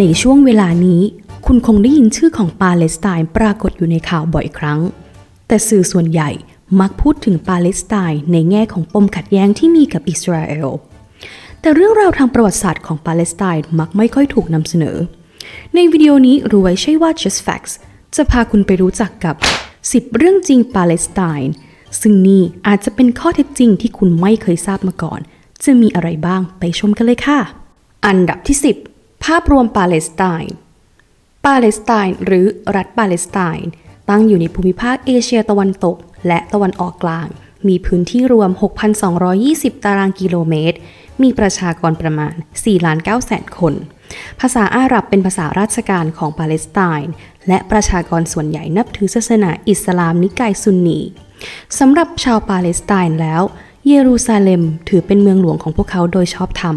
ในช่วงเวลานี้ คุณคงได้ยินชื่อของปาเลสไตน์ปรากฏอยู่ในข่าวบ่อยครั้ง แต่สื่อส่วนใหญ่มักพูดถึงปาเลสไตน์ในแง่ของปมขัดแย้งที่มีกับอิสราเอล แต่เรื่องราวทางประวัติศาสตร์ของปาเลสไตน์มักไม่ค่อยถูกนำเสนอ ในวิดีโอนี้รู้ไว้ใช่ว่า Just Facts จะพาคุณไปรู้จักกับ 10 เรื่องจริงปาเลสไตน์ ซึ่งนี่อาจจะเป็นข้อเท็จจริงที่คุณไม่เคยทราบมาก่อน จะมีอะไรบ้างไปชมกันเลยค่ะ อันดับที่ 10 ภาพรวมปาเลสไตน์ ปาเลสไตน์หรือรัฐปาเลสไตน์ตั้งอยู่ในภูมิภาคเอเชียตะวันตก และตะวันออกกลาง มีพื้นที่รวม 6,220 ตารางกิโลเมตร มีประชากรประมาณ4ล้าน9แสนคน ภาษาอาหรับเป็นภาษาราชการของปาเลสไตน์ และประชากรส่วนใหญ่นับถือศาสนาอิสลามนิกายซุนนีสำหรับชาวปาเลสไตน์แล้ว เยรูซาเล็มถือเป็นเมืองหลวงของพวกเขาโดยชอบธรรม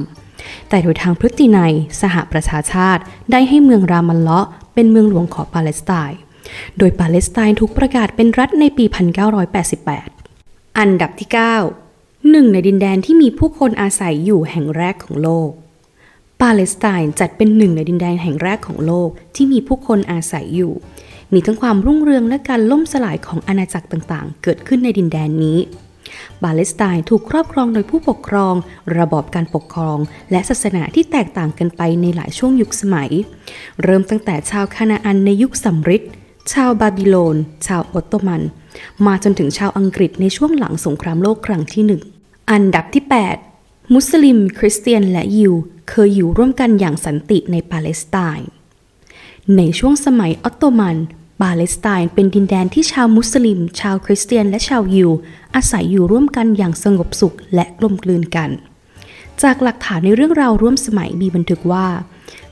แต่โดยทางพฤตินัย สหประชาชาติ ได้ให้เมืองรามันเลาะเป็นเมืองหลวงของปาเลสไตน์ โดยปาเลสไตน์ถูกประกาศเป็นรัฐในปี 1988 อันดับที่ 9 หนึ่งในดินแดนที่มีผู้คนอาศัยอยู่แห่งแรกของโลก ปาเลสไตน์จัดเป็นหนึ่งในดินแดนแห่งแรกของโลกที่มีผู้คนอาศัยอยู่ มีทั้งความรุ่งเรืองและการล่มสลายของอาณาจักรต่างๆ เกิดขึ้นในดินแดนนี้ ปาเลสไตน์ถูกครอบครองโดยผู้ปกครอง ระบอบการปกครอง และศาสนาที่แตกต่างกันไปในหลายช่วงยุคสมัย เริ่มตั้งแต่ชาวคานาอันในยุคสำริดชาวบาบิโลน ชาวออตโตมัน มาจนถึงชาวอังกฤษในช่วงหลังสงครามโลกครั้งที่หนึ่งอันดับที่ 8 มุสลิม คริสเตียนและยิว เคยอยู่ร่วมกันอย่างสันติในปาเลสไตน์ในช่วงสมัยออตโตมัน ปาเลสไตน์เป็นดินแดนที่ชาวมุสลิม ชาวคริสเตียนและชาวยิว อาศัยอยู่ร่วมกันอย่างสงบสุขและกลมกลืนกัน จากหลักฐานในเรื่องราวร่วมสมัยมีบันทึกว่า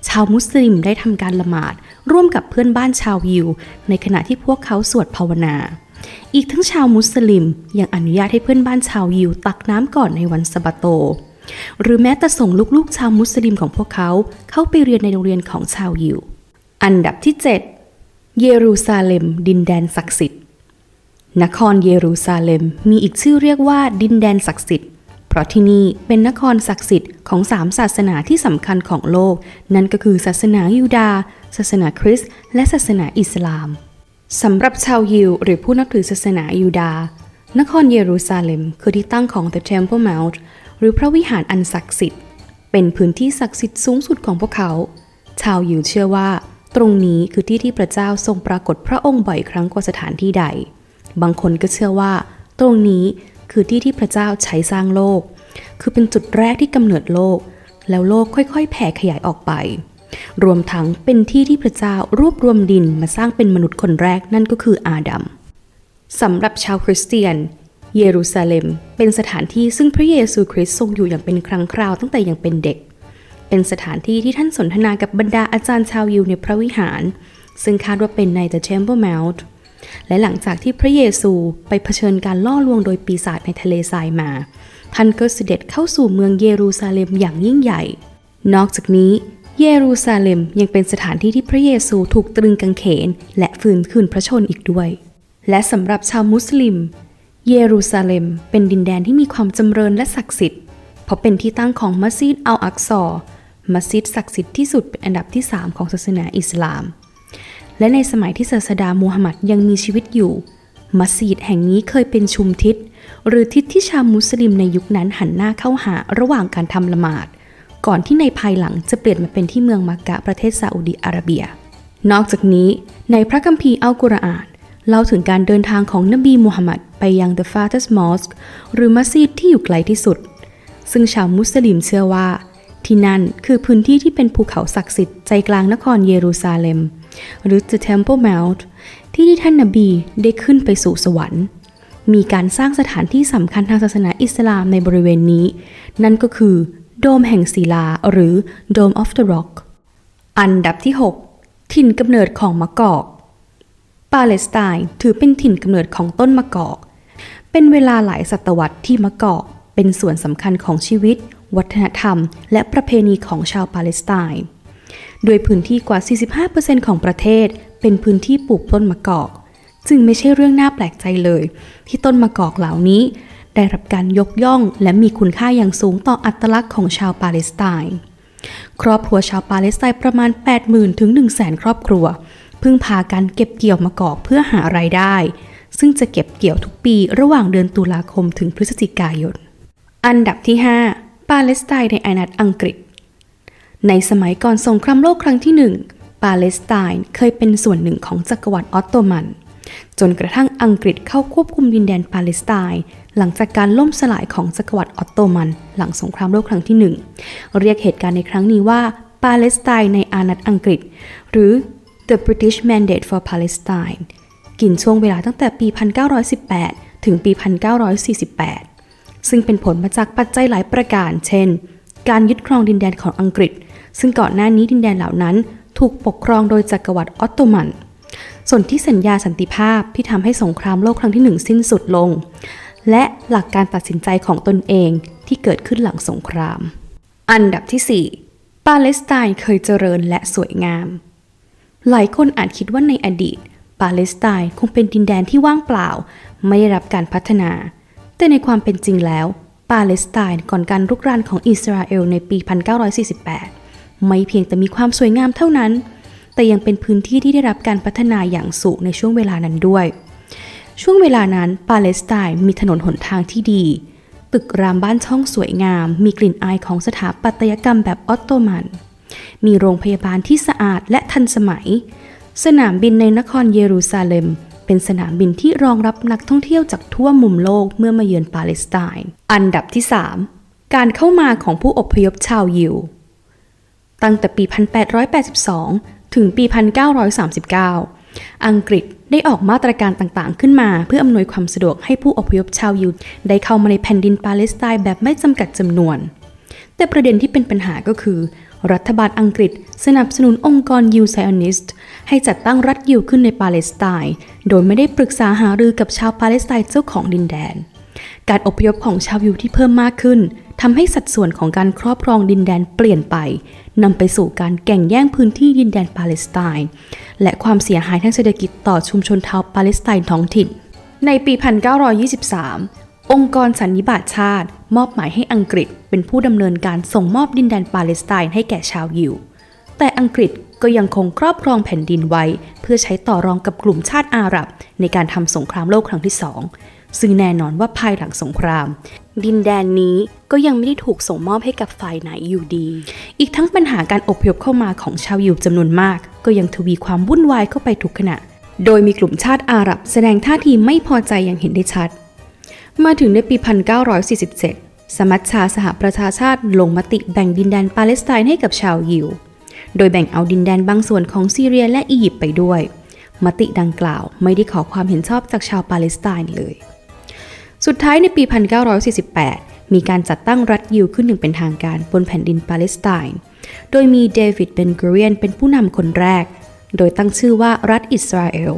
ชาวมุสลิมได้ทำการละหมาด ร่วมกับเพื่อนบ้านชาวยิว ในขณะที่พวกเขาสวดภาวนา อีกทั้งชาวมุสลิมยังอนุญาตให้เพื่อนบ้านชาวยิวตักน้ำก่อนในวันสะบาโต หรือแม้แต่ส่งลูกๆชาวมุสลิมของพวกเขาเข้าไปเรียนในโรงเรียนของชาวยิว อันดับที่ 7 เยรูซาเล็ม ดินแดนศักดิ์สิทธิ์ นครเยรูซาเล็มมีอีกชื่อเรียกว่าดินแดนศักดิ์สิทธิ์ เพราะที่นี่เป็นนครศักดิ์สิทธิ์ของสามศาสนาที่สำคัญของโลก นั่นก็คือศาสนายูดาห์ศาสนาคริสต์และศาสนาอิสลามสำหรับชาวยิวหรือผู้นับถือศาสนายูดาห์นครเยรูซาเล็มคือที่ตั้งของ The Temple Mount หรือพระวิหารอันศักดิ์สิทธิ์ เป็นพื้นที่ศักดิ์สิทธิ์สูงสุดของพวกเขา ชาวยิวเชื่อว่า ตรงนี้คือที่ที่พระเจ้าทรงปรากฏพระองค์บ่อยครั้งกว่าสถานที่ใด บางคนก็เชื่อว่า ตรงนี้คือที่ที่พระเจ้าใช้สร้างโลก คือเป็นจุดแรกที่กำเนิดโลก แล้วโลกค่อยๆ แผ่ขยายออกไป รวมทั้งเป็นที่ที่พระเจ้ารวบรวมดินมาสร้างเป็นมนุษย์คนแรกนั่นก็คืออาดัมสำหรับชาวคริสเตียน เยรูซาเล็ม เป็นสถานที่ซึ่งพระเยซูคริสต์ทรงอยู่อย่างเป็นครั้งคราวตั้งแต่ยังเป็นเด็ก เป็นสถานที่ที่ท่านสนทนากับบรรดาอาจารย์ชาวยิวในพระวิหาร ซึ่งคาดว่าเป็นใน The Temple Mount และหลังจากที่พระเยซูไปเผชิญการล่อลวงโดยปีศาจในทะเลทรายมา ท่านก็เสด็จเข้าสู่เมืองเยรูซาเล็มอย่างยิ่งใหญ่ นอกจากนี้ เยรูซาเล็มยังเป็นสถานที่ที่พระเยซูถูกตรึงกางเขน และฟื้นคืนพระชนอีกด้วย และสำหรับชาวมุสลิม เยรูซาเล็มเป็นดินแดนที่มีความจำเริญและศักดิ์สิทธิ์เพราะเป็นที่ตั้งของมัสยิดอัลอักซอ มัสยิดศักดิ์สิทธิ์ที่สุดเป็นอันดับที่ 3 ของศาสนาอิสลาม และในสมัยที่ศาสดามูฮัมหมัดยังมีชีวิตอยู่ มัสยิดแห่งนี้เคยเป็นชุมทิศ หรือทิศที่ชาวมุสลิมในยุคนั้นหันหน้าเข้าหาระหว่างการทำละหมาด ก่อนที่ในภายหลังจะเปลี่ยนมาเป็นที่เมืองมักกะประเทศซาอุดิอาระเบีย นอกจากนี้ในพระคัมภีร์อัลกุรอานเล่าถึงการเดินทางของนบีมูฮัมหมัดไปยัง The Farthest Mosque หรือมัสยิดที่อยู่ไกลที่สุด ซึ่งชาวมุสลิมเชื่อว่า ที่นั่นคือพื้นที่ที่เป็นภูเขาศักดิ์สิทธิ์ใจกลางนครเยรูซาเล็ม หรือ The Temple Mount ที่ที่ท่านนบีได้ขึ้นไปสู่สวรรค์ มีการสร้างสถานที่สำคัญทางศาสนาอิสลามในบริเวณนี้ นั่นก็คือโดมแห่งศิลาหรือ Dome of the Rock อันดับที่ 6 ถิ่นกำเนิดของมะกอก ปาเลสไตน์ถือเป็นถิ่นกำเนิดของต้นมะกอก เป็นเวลาหลายศตวรรษที่มะกอกเป็นส่วนสำคัญของชีวิต วัฒนธรรม และประเพณีของชาวปาเลสไตน์โดยพื้นที่กว่า 45%ของประเทศ เป็นพื้นที่ปลูกต้นมะกอก จึงไม่ใช่เรื่องน่าแปลกใจเลย ที่ต้นมะกอกเหล่านี้ ได้รับการยกย่องและมีคุณค่าอย่างสูงต่ออัตลักษณ์ของชาวปาเลสไตน์ครอบครัวชาวปาเลสไตน์ประมาณ 80,000 ถึง 100,000 ครอบครัว พึ่งพากันเก็บเกี่ยวมะกอกเพื่อหาไรายได้ ซึ่งจะเก็บเกี่ยวทุกปีระหว่างเดือนตุลาคมถึงพฤศจิกายน อันดับที่ 5 ปาเลสไตน์ในอาณาจักรอังกฤษ ในสมัยก่อนสงครามโลกครั้งที่หนึ่งปาเลสไตน์เคยเป็นส่วนหนึ่งของจักรวรรดิออตโตมัน จนกระทั่งอังกฤษเข้าควบคุมดินแดนปาเลสไตน์หลังจากการล่มสลายของจักรวรรดิออตโตมัน หลังสงครามโลกครั้งที่หนึ่งเรียกเหตุการณ์ในครั้งนี้ว่าปาเลสไตน์ในอาณาจักรอังกฤษ หรือ The British Mandate for Palestine กินช่วงเวลาตั้งแต่ปี 1918 ถึงปี 1948 ซึ่งเป็นผลมาจากปัจจัยหลายประการ เช่น การยึดครองดินแดนของอังกฤษ ซึ่งก่อนหน้านี้ดินแดนเหล่านั้น ถูกปกครองโดยจักรวรรดิออตโตมันส่วนที่สัญญาสันติภาพที่ทำให้สงครามโลกครั้งที่หนึ่งสิ้นสุดลง และหลักการตัดสินใจของตนเองที่เกิดขึ้นหลังสงคราม อันดับที่ 4 ปาเลสไตน์เคยเจริญและสวยงาม หลายคนอาจคิดว่าในอดีต ปาเลสไตน์คงเป็นดินแดนที่ว่างเปล่า ไม่ได้รับการพัฒนา แต่ในความเป็นจริงแล้ว ปาเลสไตน์ก่อนการรุกรานของอิสราเอลในปี 1948 ไม่เพียงแต่มีความสวยงามเท่านั้น แต่ยังเป็นพื้นที่ที่ได้รับการพัฒนาอย่างสูงในช่วงเวลานั้นด้วย ช่วงเวลานั้นปาเลสไตน์มีถนนหนทางที่ดี ตึกรามบ้านช่องสวยงาม มีกลิ่นอายของสถาปัตยกรรมแบบออตโตมัน มีโรงพยาบาลที่สะอาดและทันสมัย สนามบินในนครเยรูซาเล็ม เป็นสนามบินที่รองรับนักท่องเที่ยวจากทั่วมุมโลกเมื่อมาเยือนปาเลสไตน์ อันดับที่ 3 การเข้ามาของผู้อพยพชาวยิว ตั้งแต่ปี 1882 ถึงปี 1939 อังกฤษได้ออกมาตรการต่างๆ ขึ้นมาเพื่ออำนวยความสะดวกให้ผู้อพยพชาวยิวได้เข้ามาในแผ่นดินปาเลสไตน์แบบไม่จำกัดจำนวน แต่ประเด็นที่เป็นปัญหาก็คือ รัฐบาลอังกฤษสนับสนุนองค์กรยิวไซออนิสต์ ให้จัดตั้งรัฐยิวขึ้นในปาเลสไตน์ โดยไม่ได้ปรึกษาหารือกับชาวปาเลสไตน์เจ้าของดินแดน การอพยพของชาวยิวที่เพิ่มมากขึ้นทำให้สัดส่วนของการครอบครองดินแดนเปลี่ยนไปนำไปสู่การแก่งแย่งพื้นที่ดินแดนปาเลสไตน์ และความเสียหายทางเศรษฐกิจต่อชุมชนชาวปาเลสไตน์ท้องถิ่น ในปี 1923องค์กรสันนิบาตชาติ มอบหมายให้อังกฤษเป็นผู้ดำเนินการส่งมอบดินแดนปาเลสไตน์ให้แก่ชาวยิว แต่อังกฤษก็ยังคงครอบครองแผ่นดินไว้ เพื่อใช้ต่อรองกับกลุ่มชาติอาหรับ ในการทำสงครามโลกครั้งที่สองซึ่งแน่นอนว่าภายหลังสงคราม ดินแดนนี้ก็ยังไม่ได้ถูกส่งมอบให้กับฝ่ายไหนอยู่ดี อีกทั้งปัญหาการอพยพเข้ามาของชาวยิวจำนวนมาก ก็ยังทวีความวุ่นวายเข้าไปทุกขณะ โดยมีกลุ่มชาติอาหรับแสดงท่าทีไม่พอใจอย่างเห็นได้ชัด มาถึงในปี 1947 สมัชชาสหประชาชาติลงมติแบ่งดินแดนปาเลสไตน์ให้กับชาวยิว โดยแบ่งเอาดินแดนบางส่วนของซีเรียและอียิปต์ไปด้วย มติดังกล่าวไม่ได้ขอความเห็นชอบจากชาวปาเลสไตน์เลย สุดท้ายในปี 1948 มีการจัดตั้งรัฐยิวขึ้นอย่างเป็นทางการบนแผ่นดินปาเลสไตน์ โดยมีเดวิดเบนกูเรียนเป็นผู้นำคนแรก โดยตั้งชื่อว่ารัฐอิสราเอล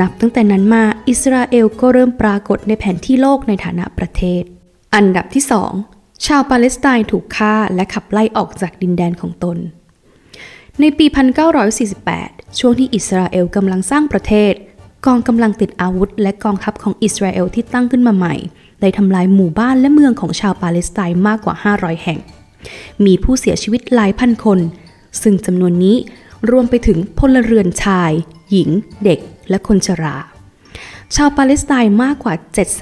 นับตั้งแต่นั้นมาอิสราเอลก็เริ่มปรากฏในแผนที่โลกในฐานะประเทศ อันดับที่ 2ชาวปาเลสไตน์ถูกฆ่าและขับไล่ออกจากดินแดนของตน ในปี 1948 ช่วงที่อิสราเอลกำลังสร้างประเทศ กองกำลังติดอาวุธ และกองทัพของอิสราเอลที่ตั้งขึ้นมาใหม่ ได้ทำลายหมู่บ้านและเมืองของชาวปาเลสไตน์มากกว่า 500 แห่ง มีผู้เสียชีวิตหลายพันคน ซึ่งจำนวนนี้รวมไปถึงพลเรือนชาย หญิง เด็ก และคนชรา ชาวปาเลสไตน์มากกว่า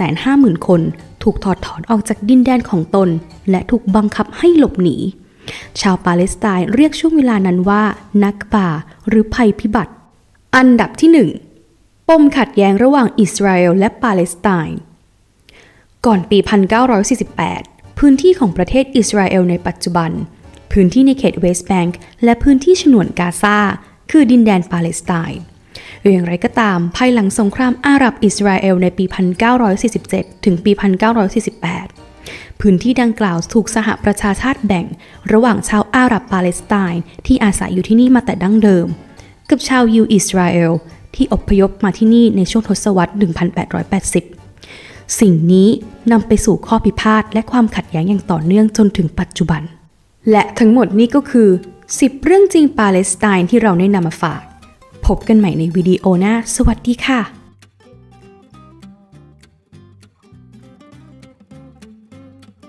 750,000 คน ถูกถอดถอนออกจากดินแดนของตน และถูกบังคับให้หลบหนี ชาวปาเลสไตน์เรียกช่วงเวลานั้นว่า นักป่าหรือภัยพิบัติ อันดับที่ 1 ปมขัดแย้งระหว่างอิสราเอลและปาเลสไตน์ก่อนปี 1948 พื้นที่ของประเทศอิสราเอลในปัจจุบัน พื้นที่ในเขตเวสต์แบงก์และพื้นที่ฉนวนกาซาคือดินแดนปาเลสไตน์อย่างไรก็ตาม ภายหลังสงครามอาหรับอิสราเอลในปี 1947 ถึงปี 1948 พื้นที่ดังกล่าวถูกสหประชาชาติแบ่ง ระหว่างชาวอาหรับปาเลสไตน์ที่อาศัยอยู่ที่นี่มาแต่ดั้งเดิม กับชาวยิวอิสราเอลที่อพยพมาที่นี่ในช่วงทศวรรษ 1880 สิ่งนี้นำไปสู่ข้อพิพาทและความขัดแย้งอย่างต่อเนื่องจนถึงปัจจุบัน และทั้งหมดนี้ก็คือ 10 เรื่องจริงปาเลสไตน์ที่เราได้นำมาฝาก พบกันใหม่ในวิดีโอหน้า สวัสดีค่ะ